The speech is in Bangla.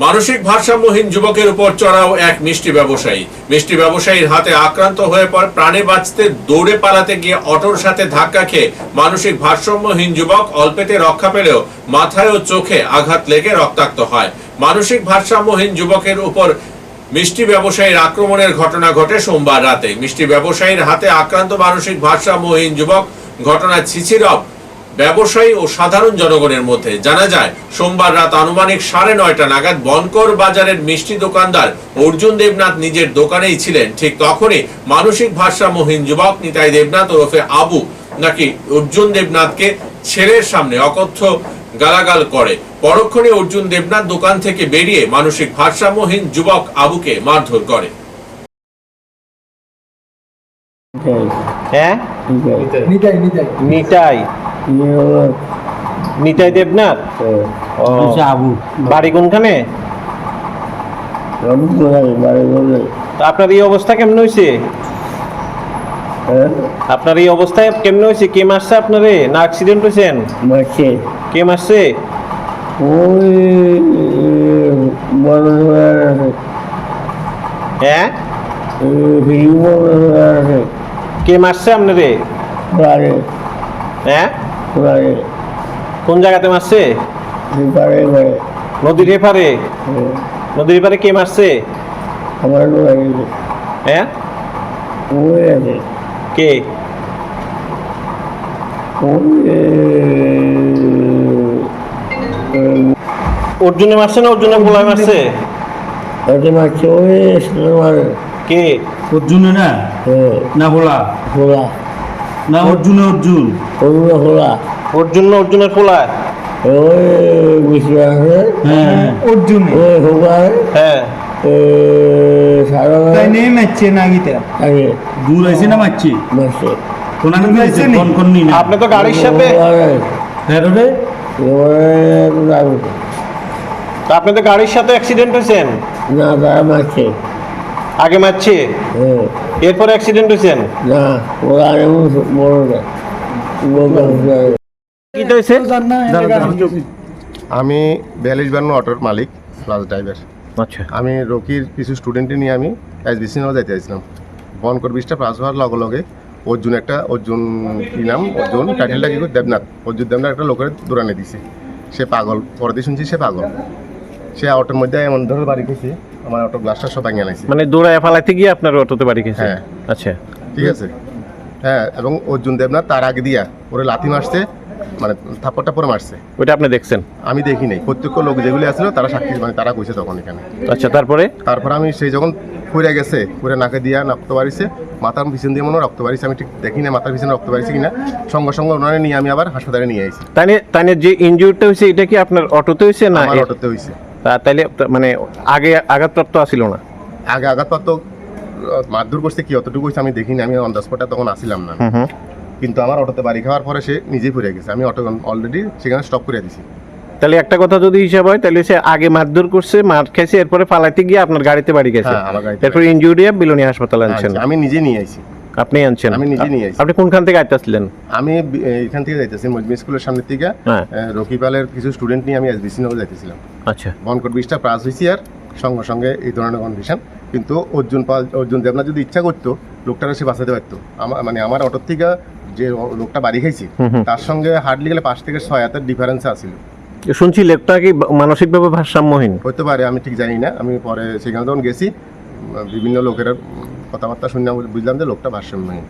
মানসিক ভারসাম্যহীন যুবকের উপর চড়াও এক মিষ্টি ব্যবসায়ী। মিষ্টি ব্যবসায়ীর হাতে আক্রান্ত হয়ে পর প্রাণে বাঁচতে, দৌড়ে পালাতে গিয়ে অটোর সাথে ধাক্কা খেয়ে মানসিক ভারসাম্যহীন যুবক অল্পেতে রক্ষা পেলেও মাথায় ও চোখে আঘাত লেগে রক্তাক্ত হয়। মানসিক ভারসাম্যহীন যুবকের উপর মিষ্টি ব্যবসায়ীর আক্রমণের ঘটনা ঘটে সোমবার রাতে। মিষ্টি ব্যবসায়ীর হাতে আক্রান্ত মানসিক ভারসাম্যহীন যুবক ঘটনা ছিছিরব ব্যবসায়ী ও সাধারণ জনগণের মধ্যে জানা যায় সোমবার রাত আনুমানিক সাড়ে নয়টা নাগাদ বনকর বাজারের মিষ্টি দোকানদার অর্জুন দেবনাথ নিজের দোকানেই ছিলেন। ঠিক তখনই মানসিক ভারসাম্যহীন যুবক নিতাই দেবনাথ ওরফে আবু নাকি অর্জুন দেবনাথকে ছেলের সামনে অকথ্য গালাগাল করে। পরক্ষণে অর্জুন দেবনাথ দোকান থেকে বেরিয়ে মানসিক ভারসাম্যহীন যুবক আবুকে মারধর করে। হ্যাঁ? নিতাই নিতাই। নিতাই নিতাই দেবনাথ? আবু বাড়ি কোনখানে? তা আপনার এই অবস্থা কেমন হয়েছে আপনার এই অবস্থায় কেমন হয়েছে কে মারছে আপনারে? না অ্যাক্সিডেন্ট হয়েছেন মারছে। কে মারছে? ওই হ্যাঁ কে মারছে আপনারে? হ্যাঁ? কোন জায়গাতে মারছে? নদীর এপারে? নদীর এপারে কে মারছে? আমার হ্যাঁ? ওই আছে কে? অর্জুনে মারছে না অর্জুনে গোলায় মারছে? ওই মারছে ওই কে? অর্জুনে না? না ভোলা খোলা না। অর্জুনে অর্জুন। অন্য খোলা। অর্জুন না অর্জুনের পোলায় ওই বেশি আছে। হ্যাঁ অর্জুনে। ওই খোলা হ্যাঁ। দূর আছে না মারছি? কোন আপনি তো গাড়ির সাথে হ্যাঁ আপনি তো গাড়ির সাথে অ্যাক্সিডেন্ট হয়েছেন। না মারছে। আগে মারছে? হ্যাঁ এরপর অ্যাক্সিডেন্ট হয়েছেন? না ওরা এমন বড় না। কি হয়েছে? আমি বিয়াল্লিশ বান্ন অটোর মালিক প্লাস ড্রাইভার আচ্ছা। আমি রকির কিছু স্টুডেন্টে নিয়ে আমি এসবিসি নাও যাইতে আসছিলাম। বনকর ব্রিজটা পাস হওয়ার লগে লগে অর্জুন একটা অর্জুন কি নাম? অর্জুন টাইটেলটা কি? করে দেবনাথ। অর্জুন দেবনাথ একটা লোকের দৌড়ানে দিছে। সে পাগল। পরে দিয়ে শুনছি সে পাগল। সে অটোর মধ্যে এমন ধরে বাড়ি গেছে আমার অটো গ্লাসটা সব ভাঙিয়ে নাইছে মানে দৌড়ায় ফালাইতে গিয়ে আপনার অটোতে বাড়ি গেছে? হ্যাঁ। আচ্ছা। ঠিক আছে। হ্যাঁ এবং অর্জুন দেবনাথ তার আগে দিয়া ওরে লাথি মারছে মানে থাপ্পড়টা পরে মারছে। ওইটা আপনি দেখছেন? আমি দেখি নাই। প্রত্যেক লোক যেগুলি আসলো তারা সাক্ষী মানে তারা কইছে তখন এখানে। আচ্ছা তারপরে? তারপর আমি সেই যখন ফুরে গেছে ফুরে নাকে দিয়া রক্ত বাড়িছে মাথার পিছন দিয়ে মনে রক্ত বাড়িছে আমি ঠিক দেখি না মাথার পিছনে রক্ত বাড়িছে কিনা। সঙ্গে সঙ্গে ওনারে নিয়ে আমি আবার হাসপাতালে নিয়ে আইছি। তাই তাই যে ইনজুরিটা হয়েছে এটা কি আপনার অটোতে হয়েছে না আমার অটোতে হয়েছে। তাইলে তা- মানে আগে আঘাতপ্রাপ্ত আসিল না? আগে আঘাতপ্রাপ্ত মারধর করছে কি অতটুকু আমি দেখিনি আমি অন দ্য স্পটে তখন আসিলাম না। কিন্তু আমার অটোতে বাড়ি খাওয়ার পরে সে নিজেই ফুরে গেছে আমি অটো অলরেডি সেখানে স্টপ করে দিছি। তাহলে একটা কথা যদি হিসাব হয় তাহলে সে আগে মারধর করছে মার খাইছে এরপরে ফালাইতে গিয়ে আপনার গাড়িতে বাড়ি গেছে। হ্যাঁ এরপর ইনজুরি বিলোনি হাসপাতালে আনছেন। আমি নিজে নিয়ে আইছি। আপনি আনছেন। আমি নিজে নিয়ে আইছি। আপনি কোনখান থেকে আইতেছিলেন? আমি এখান থেকে যাইতেছি মজমি স্কুলের সামনে থেকে হ্যাঁ। রকিপালের কিছু স্টুডেন্ট নিয়ে আমি এসবিসি নগর যাইতেছিলাম। আচ্ছা। বনকট ব্রিজটা প্রাস হয়েছি আর সঙ্গে সঙ্গে এই ধরনের কন্ডিশন কিন্তু অর্জুন পাল অর্জুন দেবনাথ যদি ইচ্ছা করতো লোকটারা সে বাঁচাতে পারতো। আমার মানে আমার অটোর থেকে যে লোকটা বাড়ি খাইছি। তার সঙ্গে হার্ডলি গেলে পাঁচ থেকে ছয় হাতের ডিফারেন্স আছিল শুনছি লোকটা কি মানসিকভাবে ভারসাম্যহীন? হতে পারে আমি ঠিক জানি না। আমি পরে সেখানে যখন গেছি। বিভিন্ন লোকের কথাবার্তা শুনে বুঝলাম যে লোকটা ভারসাম্যহীন